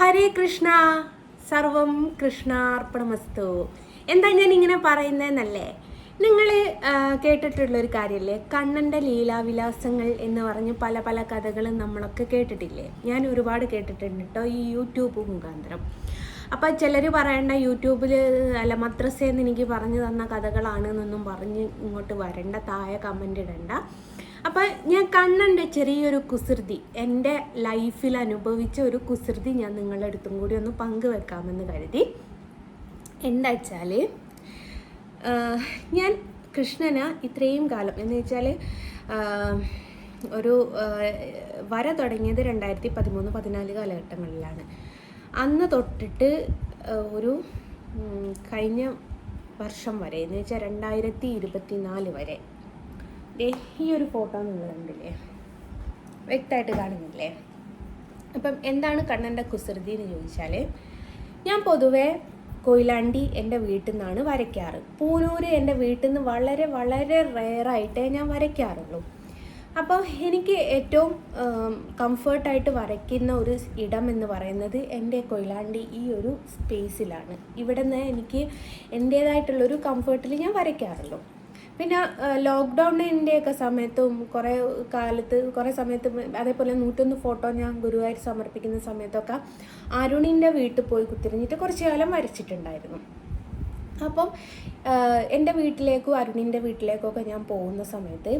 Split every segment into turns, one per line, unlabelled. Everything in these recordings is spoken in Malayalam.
ഹരേ കൃഷ്ണ. സർവം കൃഷ്ണാർപ്പണമസ്തു. എന്താ ഞാൻ ഇങ്ങനെ പറയുന്നതെന്നല്ലേ? നിങ്ങൾ കേട്ടിട്ടുള്ള ഒരു കാര്യമല്ലേ കണ്ണന്റെ ലീലാവിലാസങ്ങൾ എന്ന് പറഞ്ഞ് പല പല കഥകളും നമ്മളൊക്കെ കേട്ടിട്ടില്ലേ? ഞാൻ ഒരുപാട് കേട്ടിട്ടുണ്ട് കേട്ടോ ഈ യൂട്യൂബ് മുഖാന്തരം. അപ്പോൾ ചിലർ പറയണ്ട യൂട്യൂബിൽ അല്ല മദ്രസയെന്ന് എനിക്ക് പറഞ്ഞു തന്ന കഥകളാണ് എന്നൊന്നും പറഞ്ഞ് ഇങ്ങോട്ട് വരണ്ട താഴെ കമന്റ് ഇടണ്ട. അപ്പം ഞാൻ കണ്ണന്റെ ചെറിയൊരു കുസൃതി എന്റെ ലൈഫിൽ അനുഭവിച്ച ഒരു കുസൃതി ഞാൻ നിങ്ങളുടെ അടുത്തും കൂടി ഒന്ന് പങ്കുവെക്കാമെന്ന് കരുതി. എന്താ വെച്ചാൽ ഞാൻ കൃഷ്ണന് ഇത്രയും കാലം എന്ന് വെച്ചാൽ ഒരു വര തുടങ്ങിയത് രണ്ടായിരത്തി പതിമൂന്ന് പതിനാല് കാലഘട്ടങ്ങളിലാണ്. അന്ന് തൊട്ടിട്ട് ഒരു കഴിഞ്ഞ വർഷം വരെ എന്ന് വെച്ചാൽ രണ്ടായിരത്തി ഇരുപത്തി നാല് വരെ ഈ ഒരു ഫോട്ടോ നിങ്ങൾ കണ്ടില്ലേ? വ്യക്തമായിട്ട് കാണുന്നില്ലേ അപ്പം എന്താണ് കണ്ണന്റെ കുസൃതി എന്ന് ചോദിച്ചാൽ ഞാൻ പൊതുവേ കൊയിലാണ്ടി എന്റെ വീട്ടിൽ നിന്നാണ് വരയ്ക്കാറ്. പൂനൂര് എന്റെ വീട്ടിൽ നിന്ന് വളരെ വളരെ റെയറായിട്ടേ ഞാൻ വരയ്ക്കാറുള്ളൂ. അപ്പോൾ എനിക്ക് ഏറ്റവും കംഫർട്ടായിട്ട് വരയ്ക്കുന്ന ഒരു ഇടം എന്ന് പറയുന്നത് എന്റെ കൊയിലാണ്ടി ഈ ഒരു സ്പേസിലാണ് ഇവിടെ നിന്ന് എനിക്ക് എന്റേതായിട്ടുള്ളൊരു കംഫർട്ടിൽ ഞാൻ വരയ്ക്കാറുള്ളൂ. പിന്നെ ലോക്ക്ഡൗണിന്റെ ഒക്കെ സമയത്തും കുറേ കാലത്ത് കുറേ സമയത്ത് അതേപോലെ നൂറ്റൊന്ന് ഫോട്ടോ ഞാൻ ഗുരുവായൂർ സമർപ്പിക്കുന്ന സമയത്തൊക്കെ അരുണിന്റെ വീട്ടിൽ പോയി കുത്തിരിഞ്ഞിട്ട് കുറച്ച് കാലം വരച്ചിട്ടുണ്ടായിരുന്നു. അപ്പം എന്റെ വീട്ടിലേക്കും അരുണിന്റെ വീട്ടിലേക്കൊക്കെ ഞാൻ പോകുന്ന സമയത്ത്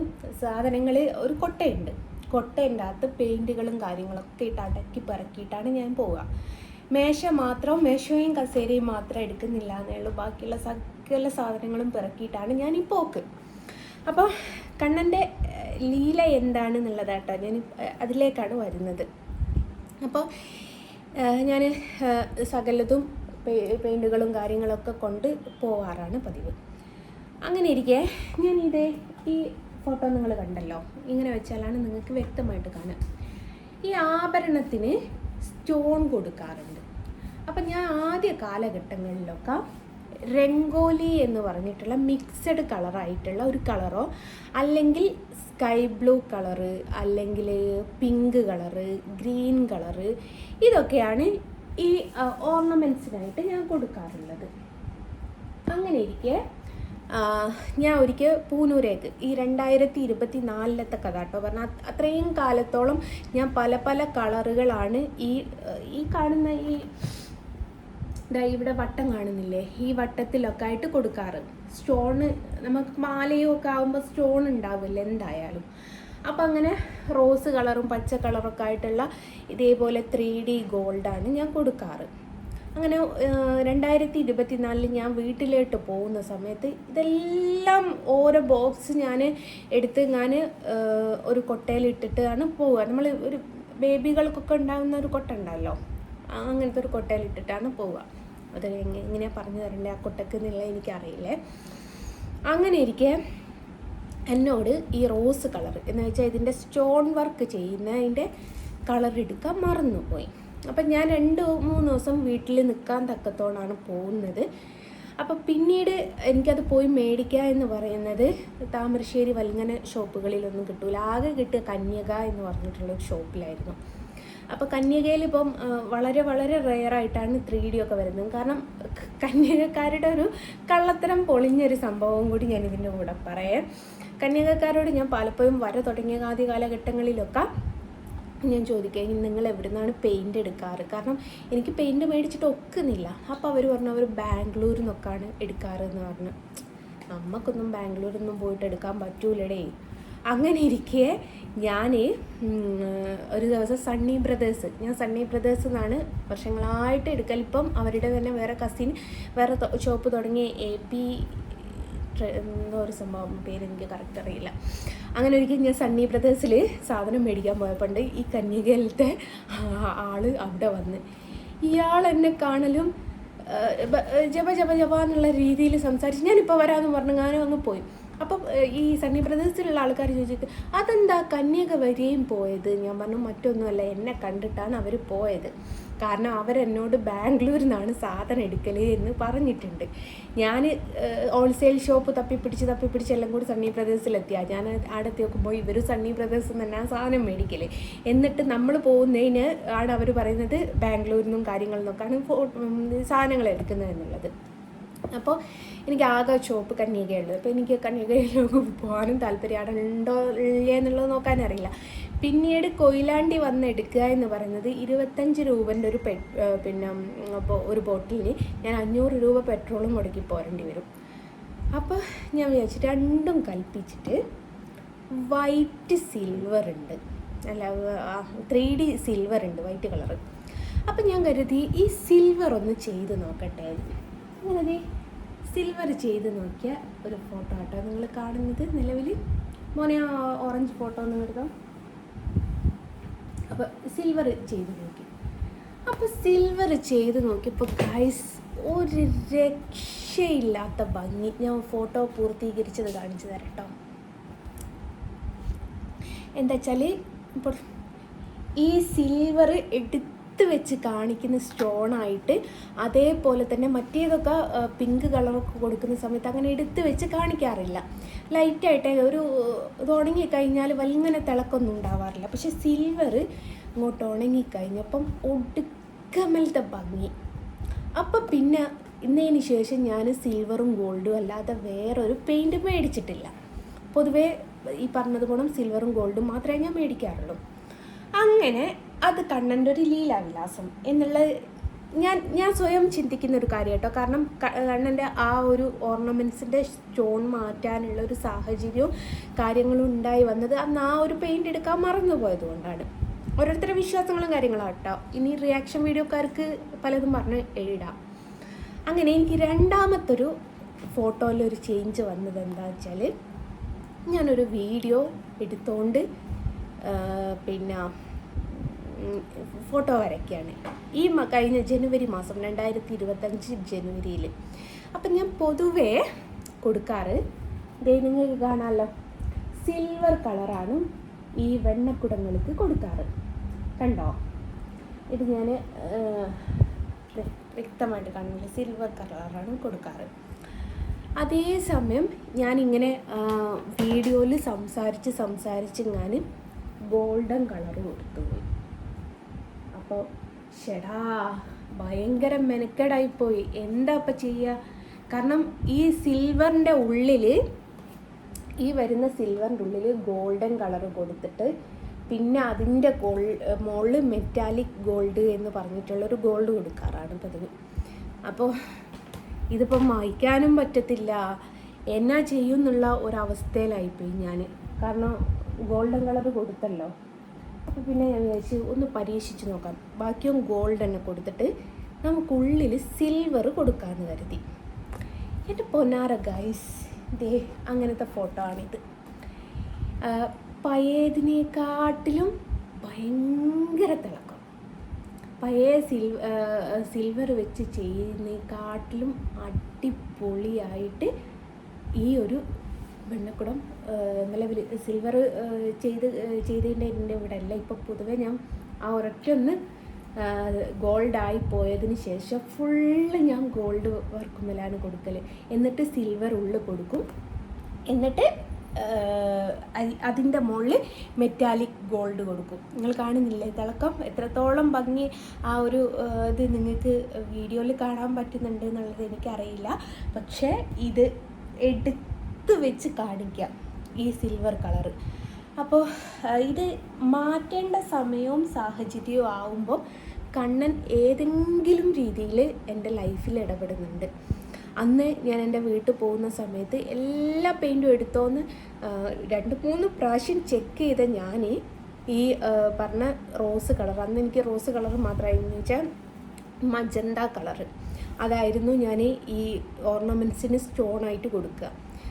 സാധനങ്ങൾ ഒരു കൊട്ടയുണ്ട്. കൊട്ടേന്റെ അകത്ത് പെയിന്റുകളും കാര്യങ്ങളൊക്കെ ഇട്ട് അടക്കി പറക്കിയിട്ടാണ് ഞാൻ പോവുക. മേശ മാത്രം മേശയും കസേരയും മാത്രം എടുക്കുന്നില്ല എന്നേ ഉള്ളൂ. ബാക്കിയുള്ള സകല സാധനങ്ങളും പിറക്കിയിട്ടാണ് ഞാൻ ഈ പോക്ക്. അപ്പോൾ കണ്ണന്റെ ലീല എന്താണെന്നുള്ളതാട്ടോ ഞാൻ അതിലേക്കാണ് വരുന്നത്. അപ്പോൾ ഞാൻ സകലതും പെയിന്റുകളും കാര്യങ്ങളൊക്കെ കൊണ്ട് പോവാറാണ് പതിവ്. അങ്ങനെ ഇരിക്കെ ഞാൻ ഇതേ ഈ ഫോട്ടോ നിങ്ങൾ കണ്ടല്ലോ. ഇങ്ങനെ വെച്ചാലാണ് നിങ്ങൾക്ക് വ്യക്തമായിട്ട് കാണുക ഈ ആഭരണത്തിന് സ്റ്റോൺ കൊടുക്കാറുണ്ട്. അപ്പം ഞാൻ ആദ്യ കാലഘട്ടങ്ങളിലൊക്കെ രംഗോലി എന്ന് പറഞ്ഞിട്ടുള്ള മിക്സഡ് കളറായിട്ടുള്ള ഒരു കളറോ അല്ലെങ്കിൽ സ്കൈ ബ്ലൂ കളറ് അല്ലെങ്കിൽ പിങ്ക് കളറ് ഗ്രീൻ കളറ് ഇതൊക്കെയാണ് ഈ ഓർണമെന്റ്സിനായിട്ട് ഞാൻ കൊടുക്കാറുള്ളത്. അങ്ങനെ ഇരിക്കെ ഞാൻ ഒരിക്കൽ പൂനൂരേക്ക് ഈ രണ്ടായിരത്തി ഇരുപത്തി നാലിലത്തെ കഥ കേട്ടോ പറഞ്ഞാൽ അത്രയും കാലത്തോളം ഞാൻ പല പല കളറുകളാണ് ഈ ഈ കാണുന്ന ഈ ദാ ഇവിടെ വട്ടം കാണുന്നില്ലേ? ഈ വട്ടത്തിലൊക്കെ ആയിട്ട് കൊടുക്കാറ്. സ്റ്റോണ് നമുക്ക് മാലയും ഒക്കെ ആകുമ്പോൾ സ്റ്റോൺ ഉണ്ടാവില്ല എന്തായാലും. അപ്പം അങ്ങനെ റോസ് കളറും പച്ച കളറൊക്കെ ആയിട്ടുള്ള ഇതേപോലെ ത്രീ ഡി ഗോൾഡാണ് ഞാൻ കൊടുക്കാറ്. അങ്ങനെ രണ്ടായിരത്തി ഇരുപത്തിനാലിൽ ഞാൻ വീട്ടിലോട്ട് പോകുന്ന സമയത്ത് ഇതെല്ലാം ഓരോ ബോക്സ് ഞാൻ എടുത്ത് ഞാൻ ഒരു കൊട്ടയിലിട്ടിട്ടാണ് പോവുക. നമ്മൾ ഒരു ബേബികൾക്കൊക്കെ ഉണ്ടാകുന്ന ഒരു കൊട്ട ഉണ്ടല്ലോ? അങ്ങനത്തെ ഒരു കൊട്ടയിലിട്ടിട്ടാണ് പോവുക. അത് എങ്ങനെ എങ്ങനെയാണ് പറഞ്ഞു തരണ്ടേ ആ കുട്ടക്ക് എന്നുള്ള എനിക്കറിയില്ലേ. അങ്ങനെ ഇരിക്കെ എന്നോട് ഈ റോസ് കളർ എന്ന് വെച്ചാൽ ഇതിന്റെ സ്റ്റോൺ വർക്ക് ചെയ്യുന്നതിന്റെ കളർ എടുക്കാൻ മറന്നുപോയി. അപ്പം ഞാൻ രണ്ട് മൂന്ന് ദിവസം വീട്ടിൽ നിൽക്കാൻ തക്കത്തോടാണ് പോകുന്നത്. അപ്പം പിന്നീട് എനിക്കത് പോയി മേടിക്കുക എന്ന് പറയുന്നത് താമരശ്ശേരി വൽങ്ങന ഷോപ്പുകളിലൊന്നും കിട്ടൂല. ആകെ കിട്ടുക കന്യക എന്ന് പറഞ്ഞിട്ടുള്ള ഒരു ഷോപ്പിലായിരുന്നു. അപ്പോൾ കന്യകയിൽ ഇപ്പം വളരെ വളരെ റെയറായിട്ടാണ് ത്രീ ഡി ഒക്കെ വരുന്നത്. കാരണം കന്യകക്കാരുടെ ഒരു കള്ളത്തരം പൊളിഞ്ഞൊരു സംഭവം കൂടി ഞാൻ ഇതിന്റെ കൂടെ പറയാം. കന്യകക്കാരോട് ഞാൻ പലപ്പോഴും വര തുടങ്ങിയ ആദ്യ കാലഘട്ടങ്ങളിലൊക്കെ ഞാൻ ചോദിക്കുക നിങ്ങൾ എവിടുന്നാണ് പെയിന്റ് എടുക്കാറ്? കാരണം എനിക്ക് പെയിന്റ് മേടിച്ചിട്ട് ഒക്കുന്നില്ല അപ്പോൾ അവർ പറഞ്ഞു അവർ ബാംഗ്ലൂരിൽ നിന്നൊക്കെയാണ് എടുക്കാറ് എന്ന് പറഞ്ഞു. നമുക്കൊന്നും ബാംഗ്ലൂരിൽ നിന്നും പോയിട്ട് എടുക്കാൻ പറ്റൂലടേ. അങ്ങനെ ഇരിക്കെ ഞാൻ ഒരു ദിവസം സണ്ണി ബ്രദേഴ്സ് ഞാൻ സണ്ണി ബ്രദേഴ്സ് എന്നാണ് വർഷങ്ങളായിട്ട് എടുക്കൽ. ഇപ്പം അവരുടെ തന്നെ വേറെ കസിൻ വേറെ ഷോപ്പ് തുടങ്ങി എ പി എന്തോ ഒരു സംഭവം പേര് എനിക്ക് കറക്റ്റ് അറിയില്ല. അങ്ങനെ ഒരിക്കൽ ഞാൻ സണ്ണി ബ്രദേഴ്സിൽ സാധനം മേടിക്കാൻ പോയപ്പോണ്ട്. ഈ കന്യകയിലത്തെ ആൾ അവിടെ വന്ന് ഇയാൾ എന്നെ കാണലും ജപ ജപ ജപ എന്നുള്ള രീതിയിൽ സംസാരിച്ച് ഞാനിപ്പോൾ വരാമെന്ന് പറഞ്ഞു ഞാനും അങ്ങ് പോയി. അപ്പം ഈ സണ്ണി ബ്രദേഴ്സിലുള്ള ആൾക്കാർ ചോദിച്ചിട്ട് അതെന്താ കന്യാകുമാരിയും പോയത്? ഞാൻ പറഞ്ഞു മറ്റൊന്നുമല്ല എന്നെ കണ്ടിട്ടാണ് അവർ പോയത്. കാരണം അവരെന്നോട് ബാംഗ്ലൂരിൽ നിന്നാണ് സാധനം എടുക്കൽ എന്ന് പറഞ്ഞിട്ടുണ്ട്. ഞാൻ ഹോൾസെയിൽ ഷോപ്പ് തപ്പിപ്പിടിച്ച് തപ്പിപ്പിടിച്ച് എല്ലാം കൂടി സണ്ണി ബ്രദേഴ്സിലെത്തിയാ. ഞാൻ അവിടെ നോക്കുമ്പോൾ ഇവർ സണ്ണി ബ്രദേഴ്സിൽ നിന്ന് തന്നെ സാധനം മേടിക്കൽ എന്നിട്ട് നമ്മൾ പോകുന്നതിന് ആണ് അവർ പറയുന്നത് ബാംഗ്ലൂരിൽ നിന്നും കാര്യങ്ങളിൽ നിന്നൊക്കെയാണ് സാധനങ്ങൾ എടുക്കുന്നത് എന്നുള്ളത്. അപ്പോൾ എനിക്ക് ആകെ ചുവപ്പ് കന്യകയുള്ളത് അപ്പോൾ എനിക്ക് കന്യകയിലേക്ക് പോകാനും താല്പര്യം ഉണ്ടോ ഇല്ലേ എന്നുള്ളത് നോക്കാനറിയില്ല പിന്നീട് കൊയിലാണ്ടി വന്ന് എടുക്കുക എന്ന് പറയുന്നത് ഇരുപത്തഞ്ച് രൂപന്റെ ഒരു പെ പിന്നെ ഒരു ബോട്ടിലിന് ഞാൻ അഞ്ഞൂറ് രൂപ പെട്രോളും മുടക്കി പോരേണ്ടി വരും. അപ്പോൾ ഞാൻ വിചാരിച്ചു രണ്ടും കൽപ്പിച്ചിട്ട് വൈറ്റ് സിൽവർ ഉണ്ട്. അല്ല ത്രീ ഡി സിൽവർ ഉണ്ട് വൈറ്റ് കളർ അപ്പം ഞാൻ കരുതി ഈ സിൽവർ ഒന്ന് ചെയ്ത് നോക്കട്ടെ. അങ്ങനെ സിൽവർ ചെയ്ത് നോക്കിയ ഒരു ഫോട്ടോ ആട്ടോ. നിങ്ങൾ കാണുന്നത് നിലവിൽ മോനെ ഓറഞ്ച് ഫോട്ടോ ഒന്ന് എടുക്കാം. അപ്പോൾ സിൽവർ ചെയ്ത് നോക്കി. അപ്പോൾ സിൽവർ ചെയ്ത് നോക്കിയപ്പോൾ ഗൈസ് ഒരു രക്ഷയില്ലാത്ത ഭംഗി. ഞാൻ ഫോട്ടോ പൂർത്തീകരിച്ചത് കാണിച്ചു തരാം കേട്ടോ എന്താ വെച്ചാൽ ഇപ്പോൾ ഈ സിൽവർ എടുത്ത് വെച്ച് കാണിക്കുന്ന സ്റ്റോണായിട്ട് അതേപോലെ തന്നെ മറ്റേതൊക്കെ പിങ്ക് കളറൊക്കെ കൊടുക്കുന്ന സമയത്ത് അങ്ങനെ എടുത്ത് വെച്ച് കാണിക്കാറില്ല. ലൈറ്റായിട്ട് ഒരു ഇത് ഉണങ്ങിക്കഴിഞ്ഞാൽ വലിങ്ങനെ തിളക്കൊന്നും ഉണ്ടാവാറില്ല. പക്ഷേ സിൽവർ ഇങ്ങോട്ട് ഉണങ്ങിക്കഴിഞ്ഞപ്പം ഒടുക്കമലത്തെ ഭംഗി. അപ്പം പിന്നെ ഇന്നതിന് ശേഷം ഞാൻ സിൽവറും ഗോൾഡും അല്ലാതെ വേറൊരു പെയിന്റ് മേടിച്ചിട്ടില്ല. പൊതുവേ ഈ പറഞ്ഞതുപോലെ സിൽവറും ഗോൾഡും മാത്രമേ ഞാൻ മേടിക്കാറുള്ളൂ. അങ്ങനെ അത് കണ്ണന്റെ ഒരു ലീലാവിലാസം എന്നുള്ള ഞാൻ ഞാൻ സ്വയം ചിന്തിക്കുന്ന ഒരു കാര്യം കേട്ടോ. കാരണം കണ്ണന്റെ ആ ഒരു ഓർണമെന്റ്സിന്റെ സ്റ്റോൺ മാറ്റാനുള്ള ഒരു സാഹചര്യവും കാര്യങ്ങളും ഉണ്ടായി വന്നത് അന്ന് ആ ഒരു പെയിന്റ് എടുക്കാൻ മറന്നു പോയത് കൊണ്ടാണ്. ഓരോരുത്തരുടെ വിശ്വാസങ്ങളും കാര്യങ്ങളും കേട്ടോ. ഇനി റിയാക്ഷൻ വീഡിയോക്കാർക്ക് പലതും പറഞ്ഞ് എഴുതാം. അങ്ങനെ എനിക്ക് രണ്ടാമത്തൊരു ഫോട്ടോയിലൊരു ചേഞ്ച് വന്നത് എന്താ വെച്ചാൽ ഞാനൊരു വീഡിയോ എടുത്തുകൊണ്ട് പിന്നെ ഫോട്ടോ വരയ്ക്കുകയാണ്. ഈ കഴിഞ്ഞ ജനുവരി മാസം രണ്ടായിരത്തി ഇരുപത്തഞ്ച് ജനുവരിയിൽ അപ്പം ഞാൻ പൊതുവേ കൊടുക്കാറ് നിങ്ങൾക്ക് കാണാമല്ലോ സിൽവർ കളറാണ് ഈ വെണ്ണക്കുടങ്ങൾക്ക് കൊടുക്കാറ്. കണ്ടോ? ഇത് ഞാൻ വ്യക്തമായിട്ട് കാണുന്നില്ല സിൽവർ കളറാണ് കൊടുക്കാറ്. അതേസമയം ഞാനിങ്ങനെ വീഡിയോയിൽ സംസാരിച്ച് സംസാരിച്ച് ഞാൻ ഗോൾഡൻ കളർ കൊടുത്തു. പോയി അപ്പോൾ ഷെടാ ഭയങ്കര മെനക്കേടായിപ്പോയി. എന്താ അപ്പം ചെയ്യുക കാരണം ഈ സിൽവറിന്റെ ഉള്ളിൽ ഈ വരുന്ന സിൽവറിന്റെ ഉള്ളിൽ ഗോൾഡൻ കളർ കൊടുത്തിട്ട് പിന്നെ അതിന്റെ ഗോൾ മുകളിൽ മെറ്റാലിക് ഗോൾഡ് എന്ന് പറഞ്ഞിട്ടുള്ളൊരു ഗോൾഡ് കൊടുക്കാറാണ് പതിവ്. അപ്പോൾ ഇതിപ്പം വായിക്കാനും പറ്റത്തില്ല. എന്നാ ചെയ്യുന്നുള്ള ഒരവസ്ഥയിലായിപ്പോയി ഞാൻ കാരണം ഗോൾഡൻ കളർ കൊടുത്തല്ലോ. അപ്പോൾ പിന്നെ ഞാൻ വിചാരിച്ചു ഒന്ന് പരീക്ഷിച്ച് നോക്കാം. ബാക്കിയും ഗോൾഡ് തന്നെ കൊടുത്തിട്ട് നമുക്കുള്ളിൽ സിൽവർ കൊടുക്കാമെന്ന് കരുതി. എന്റെ പൊന്നാര ഗൈസ് ദേ അങ്ങനത്തെ ഫോട്ടോ ആണിത്. പഴയതിനെക്കാട്ടിലും ഭയങ്കര തിളക്കം. പഴയ സിൽവർ സിൽവർ വെച്ച് ചെയ്യുന്നതിനെക്കാട്ടിലും അടിപൊളിയായിട്ട് ഈ ഒരു വെണ്ണക്കുടം നിലവിൽ സിൽവർ ചെയ്ത് ചെയ്തതിന്റെ എന്റെ ഇവിടെ അല്ല ഇപ്പോൾ പൊതുവേ ഞാൻ ആ ഒരൊറ്റ ഒന്ന് ഗോൾഡായി പോയതിന് ശേഷം ഫുള്ള് ഞാൻ ഗോൾഡ് വർക്കുമലാണ് കൊടുക്കൽ എന്നിട്ട് സിൽവർ ഉള്ളിൽ കൊടുക്കും. എന്നിട്ട് അതിന്റെ മുകളിൽ മെറ്റാലിക് ഗോൾഡ് കൊടുക്കും. നിങ്ങൾ കാണുന്നില്ലേ? തിളക്കം എത്രത്തോളം ഭംഗി ആ ഒരു ഇത് നിങ്ങൾക്ക് വീഡിയോയിൽ കാണാൻ പറ്റുന്നുണ്ട് എന്നുള്ളത് എനിക്കറിയില്ല. പക്ഷേ ഇത് എടുത്ത് വെച്ച് കാണിക്കാം ഈ സിൽവർ കളർ അപ്പോൾ ഇത് മാറ്റേണ്ട സമയവും സാഹചര്യവും ആവുമ്പോൾ കണ്ണൻ ഏതെങ്കിലും രീതിയിൽ എന്റെ ലൈഫിൽ ഇടപെടുന്നുണ്ട്. അന്ന് ഞാൻ എന്റെ വീട്ടിൽ പോകുന്ന സമയത്ത് എല്ലാ പെയിന്റും എടുത്തോന്ന് രണ്ട് മൂന്ന് പ്രാവശ്യം ചെക്ക് ചെയ്ത ഞാൻ ഈ പറഞ്ഞ റോസ് കളർ അന്ന് എനിക്ക് റോസ് കളർ മാത്രമായിരുന്നു വെച്ചാൽ മജന്ത കളറ് അതായിരുന്നു ഞാൻ ഈ ഓർണമെന്റ്സിന് സ്റ്റോണായിട്ട് കൊടുക്കുക.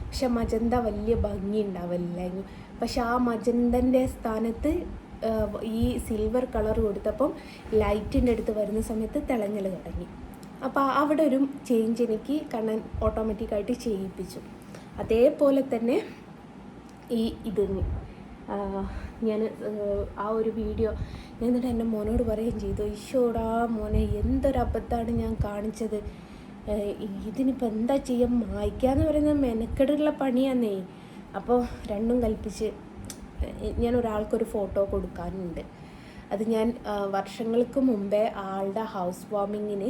പക്ഷെ മജന്ത വലിയ ഭംഗി ഉണ്ടാവില്ലായിരുന്നു പക്ഷെ ആ മജന്തന്റെ സ്ഥാനത്ത് ഈ സിൽവർ കളർ കൊടുത്തപ്പം ലൈറ്റിന്റെ അടുത്ത് വരുന്ന സമയത്ത് തിളങ്ങൽ തുടങ്ങി. അപ്പോൾ അവിടെ ഒരു ചേഞ്ച് എനിക്ക് കണ്ണൻ ഓട്ടോമാറ്റിക്കായിട്ട് ചെയ്യിപ്പിച്ചു. അതേപോലെ തന്നെ ഈ ഇത് ഞാൻ ആ ഒരു വീഡിയോ ഞാൻ എന്നിട്ട് എന്റെ മോനോട് പറയുകയും ചെയ്തു ഈശോടാ മോനെ എന്തൊരബദ്ധമാണ് ഞാൻ കാണിച്ചത്. ഇതിനിപ്പോൾ എന്താ ചെയ്യാൻ മായ്ക്കാന്ന് പറയുന്നത് മെനക്കെടുള്ള പണിയാന്നേ. അപ്പോൾ രണ്ടും കൽപ്പിച്ച് ഞാൻ ഒരാൾക്കൊരു ഫോട്ടോ കൊടുക്കാനുണ്ട്. അത് ഞാൻ വർഷങ്ങൾക്ക് മുമ്പേ ആളുടെ ഹൗസ് വാമിങ്ങിന്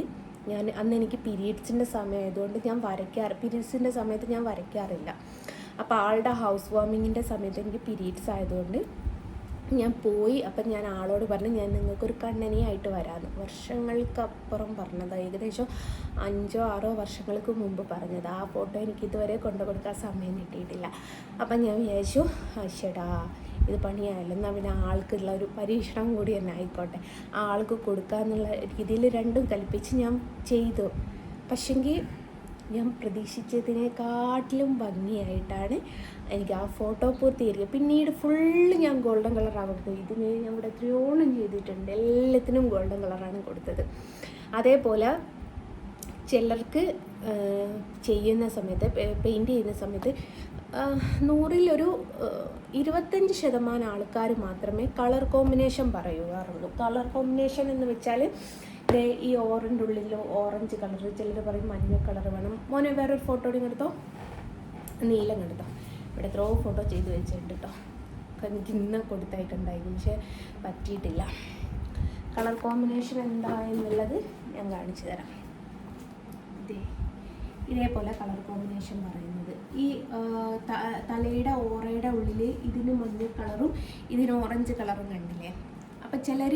ഞാൻ അന്ന് എനിക്ക് പീരീഡ്സിന്റെ സമയമായതുകൊണ്ട് ഞാൻ വരയ്ക്കാറ് പീരീഡ്സിന്റെ സമയത്ത് ഞാൻ വരയ്ക്കാറില്ല. അപ്പോൾ ആളുടെ ഹൗസ് വാമിങ്ങിന്റെ സമയത്ത് എനിക്ക് പീരീഡ്സ് ആയതുകൊണ്ട് ഞാൻ പോയി അപ്പം ഞാൻ ആളോട് പറഞ്ഞു ഞാൻ നിങ്ങൾക്കൊരു കണ്ണനിയായിട്ട് വരാമെന്ന് വർഷങ്ങൾക്കപ്പുറം പറഞ്ഞത് ഏകദേശം അഞ്ചോ ആറോ വർഷങ്ങൾക്ക് മുമ്പ് പറഞ്ഞത്. ആ ഫോട്ടോ എനിക്ക് ഇതുവരെ കൊണ്ടു കൊടുക്കാൻ സമയം കിട്ടിയിട്ടില്ല. അപ്പം ഞാൻ വിചാരിച്ചു അശ്ശടാ ഇത് പണിയായാലും എന്നാൽ പിന്നെ ആൾക്കുള്ള ഒരു പരീക്ഷണം കൂടി തന്നെ ആയിക്കോട്ടെ. ആൾക്ക് കൊടുക്കാന്നുള്ള രീതിയിൽ രണ്ടും കൽപ്പിച്ച് ഞാൻ ചെയ്തു. പക്ഷെങ്കിൽ ഞാൻ പ്രതീക്ഷിച്ചതിനെക്കാട്ടിലും ഭംഗിയായിട്ടാണ് എനിക്ക് ആ ഫോട്ടോ പൂർത്തീകരിക്കുക. പിന്നീട് ഫുള്ള് ഞാൻ ഗോൾഡൻ കളറാണ് കൊടുത്തത്. ഇതിന് ഞാൻ ഇവിടെ എത്രയോളം ചെയ്തിട്ടുണ്ട്. എല്ലാത്തിനും ഗോൾഡൻ കളറാണ് കൊടുത്തത്. അതേപോലെ ചിലർക്ക് ചെയ്യുന്ന സമയത്ത് പെയിന്റ് ചെയ്യുന്ന സമയത്ത് നൂറിലൊരു ഇരുപത്തഞ്ച് ശതമാനം ആൾക്കാർ മാത്രമേ കളർ കോമ്പിനേഷൻ പറയുകയുള്ളൂ കളർ കോമ്പിനേഷൻ എന്ന് വെച്ചാൽ ദേ ഈ ഓറിന്റെ ഉള്ളിൽ ഓറഞ്ച് കളർ ചിലർ പറയും മഞ്ഞ കളർ വേണം. മോനെ വേറൊരു ഫോട്ടോ എടുത്തോ. നീലം എടുത്തോ. ഇവിടെ എത്രയോ ഫോട്ടോ ചെയ്ത് വെച്ചിട്ടുണ്ട് കേട്ടോ എനിക്ക് ഇന്ന് കൊടുത്തായിട്ടുണ്ടായിരുന്നു പക്ഷേ പറ്റിയിട്ടില്ല. കളർ കോമ്പിനേഷൻ എന്താ എന്നുള്ളത് ഞാൻ കാണിച്ചു തരാം. ദേ, ഇതേപോലെ കളർ കോമ്പിനേഷൻ പറയുന്നത്. ഈ തലയുടെ ഓറയുടെ ഉള്ളിൽ ഇതിന് മഞ്ഞ കളറും ഇതിന് ഓറഞ്ച് കളറും കണ്ടില്ലേ? അപ്പം ചിലർ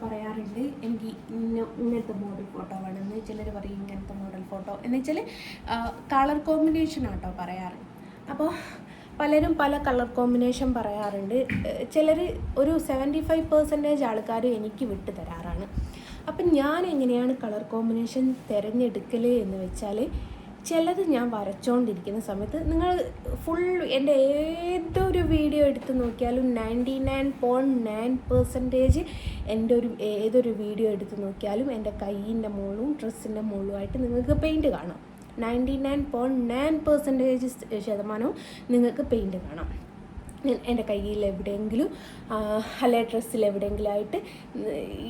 പറയാറുണ്ട് എനിക്ക് ഇന്ന ഇങ്ങനത്തെ മോഡൽ ഫോട്ടോ വേണമെന്ന് ചിലർ പറയും ഇങ്ങനത്തെ മോഡൽ ഫോട്ടോ എന്ന് വെച്ചാൽ കളർ കോമ്പിനേഷൻ ആട്ടോ പറയാറ്. അപ്പോൾ പലരും പല കളർ കോമ്പിനേഷൻ പറയാറുണ്ട്. ചിലർ ഒരു സെവന്റി ഫൈവ് പെർസെന്റേജ് ആൾക്കാർ എനിക്ക് വിട്ടു തരാറാണ്. അപ്പം ഞാൻ എങ്ങനെയാണ് കളർ കോമ്പിനേഷൻ തിരഞ്ഞെടുക്കൽ എന്ന് വെച്ചാൽ ചിലത് ഞാൻ വരച്ചുകൊണ്ടിരിക്കുന്ന സമയത്ത് നിങ്ങൾ ഫുൾ എന്റെ ഏതൊരു വീഡിയോ എടുത്ത് നോക്കിയാലും ninety nine point nine percentage എന്റെ ഒരു ഏതൊരു വീഡിയോ എടുത്ത് നോക്കിയാലും എന്റെ കൈയിന്റെ മുകളിലും ഡ്രസ്സിന്റെ മുകളിലുമായിട്ട് നിങ്ങൾക്ക് പെയിന്റ് കാണാം. Ninety nine point nine percentage ശതമാനവും നിങ്ങൾക്ക് പെയിന്റ് കാണാം. എന്റെ കയ്യിൽ എവിടെയെങ്കിലും അല്ലെ ഡ്രസ്സിൽ എവിടെയെങ്കിലും ആയിട്ട്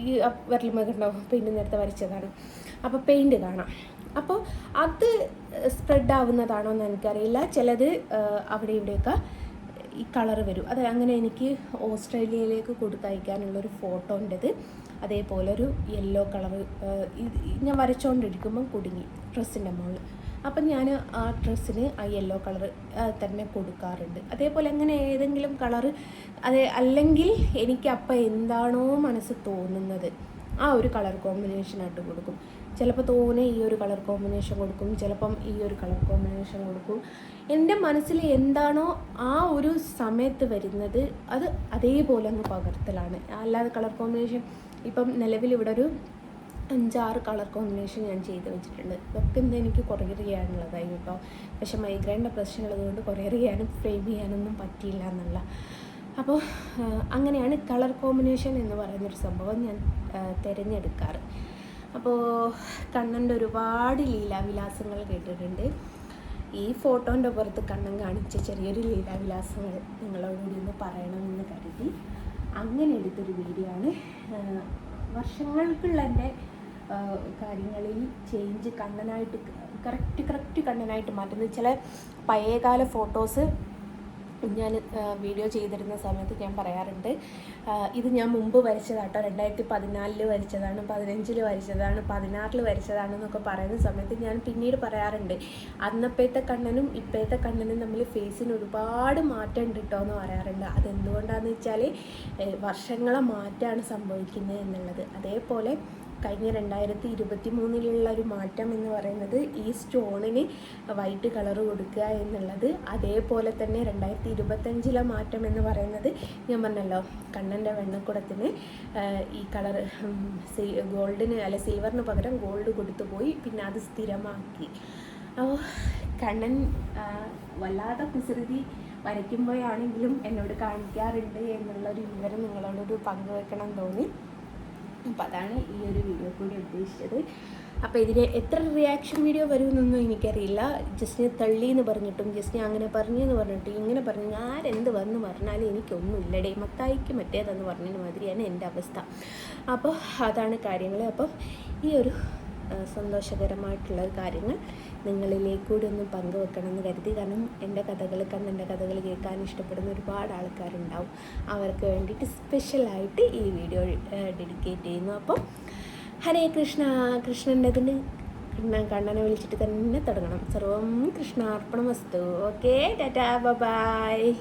ഈ വിരലുമ ഉണ്ടാവും പെയിന്റ് നേരത്തെ വരച്ചതാണ്. അപ്പോൾ പെയിന്റ് കാണാം. അപ്പോൾ അത് സ്പ്രെഡ് ആവുന്നതാണോ എന്ന് എനിക്കറിയില്ല. ചിലത് അവിടെ ഇവിടെയൊക്കെ ഈ കളർ വരും. അത് അങ്ങനെ എനിക്ക് ഓസ്ട്രേലിയയിലേക്ക് കൊടുത്തയക്കാനുള്ളൊരു ഫോട്ടോ ഉണ്ടത്. അതേപോലെ ഒരു യെല്ലോ കളർ ഞാൻ വരച്ചുകൊണ്ടിരിക്കുമ്പം കുടുങ്ങി ഡ്രസ്സിന്റെ മുകളിൽ അപ്പം ഞാൻ ആ ഡ്രസ്സിന് ആ യെല്ലോ കളർ തന്നെ കൊടുക്കാറുണ്ട്. അതേപോലെ അങ്ങനെ ഏതെങ്കിലും കളർ അത് അല്ലെങ്കിൽ എനിക്ക് അപ്പം എന്താണോ മനസ്സ് തോന്നുന്നത് ആ ഒരു കളർ കോമ്പിനേഷനായിട്ട് കൊടുക്കും. ചിലപ്പോൾ തോനെ ഈ ഒരു കളർ കോമ്പിനേഷൻ കൊടുക്കും ചിലപ്പം ഈ ഒരു കളർ കോമ്പിനേഷൻ കൊടുക്കും. എന്റെ മനസ്സിൽ എന്താണോ ആ ഒരു സമയത്ത് വരുന്നത് അത് അതേപോലെ അങ്ങ് പകർത്തലാണ്. അല്ലാതെ കളർ കോമ്പിനേഷൻ ഇപ്പം നിലവിൽ ഇവിടെ ഒരു അഞ്ചാറ് കളർ കോമ്പിനേഷൻ ഞാൻ ചെയ്ത് വെച്ചിട്ടുണ്ട്. ഇതൊക്കെ എന്താ എനിക്ക് കുറേ ചെയ്യാനുള്ളതായി കേട്ടോ. പക്ഷേ മൈഗ്രൈന്റെ പ്രശ്നമുള്ളതുകൊണ്ട് കുറേ ചെയ്യാനും ഫ്രെയിം ചെയ്യാനൊന്നും പറ്റിയില്ല എന്നുള്ള. അപ്പോൾ അങ്ങനെയാണ് കളർ കോമ്പിനേഷൻ എന്ന് പറയുന്നൊരു സംഭവം ഞാൻ തിരഞ്ഞെടുക്കാറ്. അപ്പോൾ കണ്ണന്റെ ഒരുപാട് ലീലാവിലാസങ്ങൾ കേട്ടിട്ടുണ്ട്. ഈ ഫോട്ടോന്റെ പുറത്ത് കണ്ണൻ കാണിച്ച ചെറിയൊരു ലീലാവിലാസങ്ങൾ നിങ്ങളോടുകൂടി ഒന്ന് പറയണമെന്ന് കരുതി. അങ്ങനെ എടുത്തൊരു വീഡിയോ ആണ്. വർഷങ്ങൾക്കുള്ള എന്റെ കാര്യങ്ങളിൽ ചേഞ്ച് കണ്ണനായിട്ട് കറക്റ്റ് കറക്റ്റ് കണ്ണനായിട്ട് മാറ്റുന്നത്. ചില പഴയകാല ഫോട്ടോസ് ഞാൻ വീഡിയോ ചെയ്തിരുന്ന സമയത്ത് ഞാൻ പറയാറുണ്ട്. ഇത് ഞാൻ മുമ്പ് വരച്ചതാട്ടോ. രണ്ടായിരത്തി പതിനാലിൽ വരച്ചതാണ് പതിനഞ്ചിൽ വരച്ചതാണ് പതിനാറിൽ വരച്ചതാണെന്നൊക്കെ പറയുന്ന സമയത്ത് ഞാൻ പിന്നീട് പറയാറുണ്ട്. അന്നപ്പോഴത്തെ കണ്ണനും ഇപ്പോഴത്തെ കണ്ണനും നമ്മൾ ഫേസിന് ഒരുപാട് മാറ്റം ഉണ്ട് കേട്ടോ എന്ന് പറയാറുണ്ട്. അതെന്തുകൊണ്ടാണെന്ന് വെച്ചാൽ വർഷങ്ങളെ മാറ്റമാണ് സംഭവിക്കുന്നത് എന്നുള്ളത്. അതേപോലെ കഴിഞ്ഞ രണ്ടായിരത്തി ഇരുപത്തി മൂന്നിലുള്ള ഒരു മാറ്റം എന്ന് പറയുന്നത് ഈ സ്റ്റോണിന് വൈറ്റ് കളർ കൊടുക്കുക എന്നുള്ളത്. അതേപോലെ തന്നെ രണ്ടായിരത്തി ഇരുപത്തഞ്ചിലെ മാറ്റം എന്ന് പറയുന്നത് ഞാൻ പറഞ്ഞല്ലോ കണ്ണന്റെ വെണ്ണക്കുടത്തിന് ഈ കളർ ഗോൾഡിന് അല്ല സിൽവറിന് പകരം ഗോൾഡ് കൊടുത്തു പോയി പിന്നെ അത് സ്ഥിരമാക്കി. അപ്പോൾ കണ്ണൻ വല്ലാതെ കുസൃതി വരയ്ക്കുമ്പോഴാണെങ്കിലും എന്നോട് കാണിക്കാറുണ്ട് എന്നുള്ളൊരു വിവരം നിങ്ങളോടൊരു പങ്കുവെക്കണം തോന്നി. അപ്പം അതാണ് ഈ ഒരു വീഡിയോ കൂടി ഉദ്ദേശിച്ചത്. അപ്പോൾ ഇതിന് എത്ര റിയാക്ഷൻ വീഡിയോ വരുമെന്നൊന്നും എനിക്കറിയില്ല. ജസ്റ്റിനെ തള്ളി എന്ന് പറഞ്ഞിട്ടും ജസ്റ്റിനെ അങ്ങനെ പറഞ്ഞു എന്ന് പറഞ്ഞിട്ടും ഇങ്ങനെ പറഞ്ഞു ആരെന്ത് വന്ന് പറഞ്ഞാലും എനിക്കൊന്നും ഇല്ലടേ മത്തായിക്ക് മറ്റേതെന്ന് പറഞ്ഞതിന് മാതിരിയാണ് എന്റെ അവസ്ഥ. അപ്പോൾ അതാണ് കാര്യങ്ങൾ. അപ്പോൾ ഈ ഒരു സന്തോഷകരമായിട്ടുള്ള കാര്യങ്ങൾ. നിങ്ങളിലേക്ക് കൂടി ഒന്ന് പങ്കുവെക്കണം എന്ന് കരുതി. കാരണം എന്റെ കഥകൾ കണ്ട് എന്റെ കഥകൾ കേൾക്കാൻ ഇഷ്ടപ്പെടുന്ന ഒരുപാട് ആൾക്കാരുണ്ടാവും. അവർക്ക് വേണ്ടിയിട്ട് സ്പെഷ്യലായിട്ട് ഈ വീഡിയോ ഡെഡിക്കേറ്റ് ചെയ്യുന്നു. അപ്പം ഹരേ കൃഷ്ണ കൃഷ്ണന്റെതിന് കൃഷ്ണ കണ്ണനെ വിളിച്ചിട്ട് തന്നെ തുടങ്ങണം. സർവം കൃഷ്ണാർപ്പണമസ്തു. Okay tata bye